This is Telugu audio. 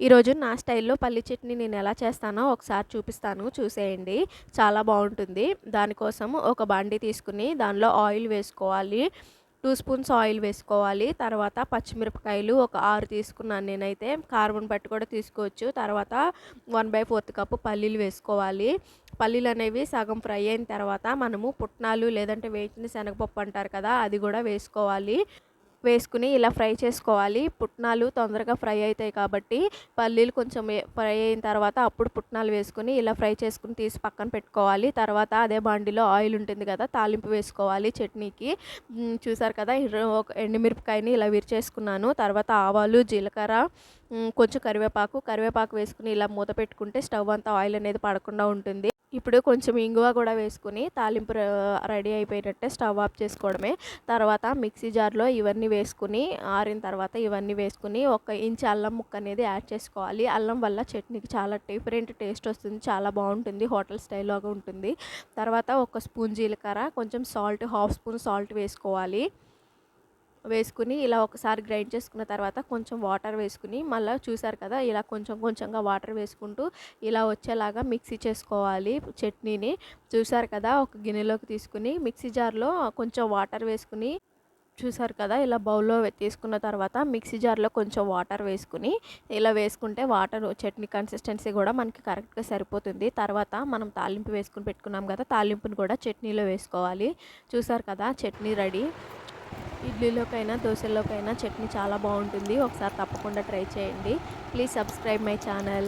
ఈరోజు నా స్టైల్లో పల్లి చట్నీ నేను ఎలా చేస్తానో ఒకసారి చూపిస్తాను చూసేయండి. చాలా బాగుంటుంది. దానికోసం ఒక బండి తీసుకుని దానిలో ఆయిల్ వేసుకోవాలి. టూ స్పూన్స్ ఆయిల్ వేసుకోవాలి. తర్వాత పచ్చిమిరపకాయలు ఒక ఆరు తీసుకున్నాను నేనైతే. కార్బన్ పట్టు కూడా తీసుకోవచ్చు. తర్వాత వన్ బై ఫోర్త్ కప్పు పల్లీలు వేసుకోవాలి. పల్లీలు అనేవి సగం ఫ్రై అయిన తర్వాత మనము పుట్నాలు లేదంటే వేయించిన శనగపప్పు అంటారు కదా అది కూడా వేసుకోవాలి. వేసుకుని ఇలా ఫ్రై చేసుకోవాలి. పుట్నాలు తొందరగా ఫ్రై అవుతాయి కాబట్టి పల్లీలు కొంచెం ఫ్రై అయిన తర్వాత అప్పుడు పుట్నాలు వేసుకుని ఇలా ఫ్రై చేసుకుని తీసి పక్కన పెట్టుకోవాలి. తర్వాత అదే బండిలో ఆయిల్ ఉంటుంది కదా తాలింపు వేసుకోవాలి చట్నీకి. చూసారు కదా ఒక ఎండుమిరపకాయని ఇలా విరిచేసుకున్నాను. తర్వాత ఆవాలు జీలకర్ర కొంచెం కరివేపాకు. కరివేపాకు వేసుకుని ఇలా మూత పెట్టుకుంటే స్టవ్ అంతా ఆయిల్ అనేది పడకుండా ఉంటుంది. ఇప్పుడు కొంచెం ఇంగువ కూడా వేసుకుని తాలింపు రెడీ అయిపోయినట్టే స్టవ్ ఆఫ్ చేసుకోవడమే. తర్వాత మిక్సీ జార్లో ఇవన్నీ వేసుకుని ఆరిన తర్వాత ఇవన్నీ వేసుకుని ఒక ఇంచ్ అల్లం ముక్క అనేది యాడ్ చేసుకోవాలి. అల్లం వల్ల చట్నీకి చాలా డిఫరెంట్ టేస్ట్ వస్తుంది చాలా బాగుంటుంది హోటల్ స్టైల్లోగా ఉంటుంది. తర్వాత ఒక స్పూన్ జీలకర్ర కొంచెం సాల్ట్ హాఫ్ స్పూన్ సాల్ట్ వేసుకోవాలి. వేసుకుని ఇలా ఒకసారి గ్రైండ్ చేసుకున్న తర్వాత కొంచెం వాటర్ వేసుకుని మళ్ళీ చూసారు కదా ఇలా కొంచెం కొంచెంగా వాటర్ వేసుకుంటూ ఇలా వచ్చేలాగా మిక్సీ చేసుకోవాలి చట్నీని. చూసారు కదా ఒక గిన్నెలోకి తీసుకుని మిక్సీ జార్లో కొంచెం వాటర్ వేసుకుని చూసారు కదా ఇలా బౌల్లో తీసుకున్న తర్వాత మిక్సీ జార్లో కొంచెం వాటర్ వేసుకుని ఇలా వేసుకుంటే వాటర్ చట్నీ కన్సిస్టెన్సీ కూడా మనకి కరెక్ట్గా సరిపోతుంది. తర్వాత మనం తాలింపు వేసుకుని పెట్టుకున్నాం కదా తాలింపుని కూడా చట్నీలో వేసుకోవాలి. చూసారు కదా చట్నీ రెడీ. ఇడ్లీలోకైనా దోశలోకైనా చట్నీ చాలా బాగుంటుంది. ఒకసారి తప్పకుండా ట్రై చేయండి. Please subscribe my channel.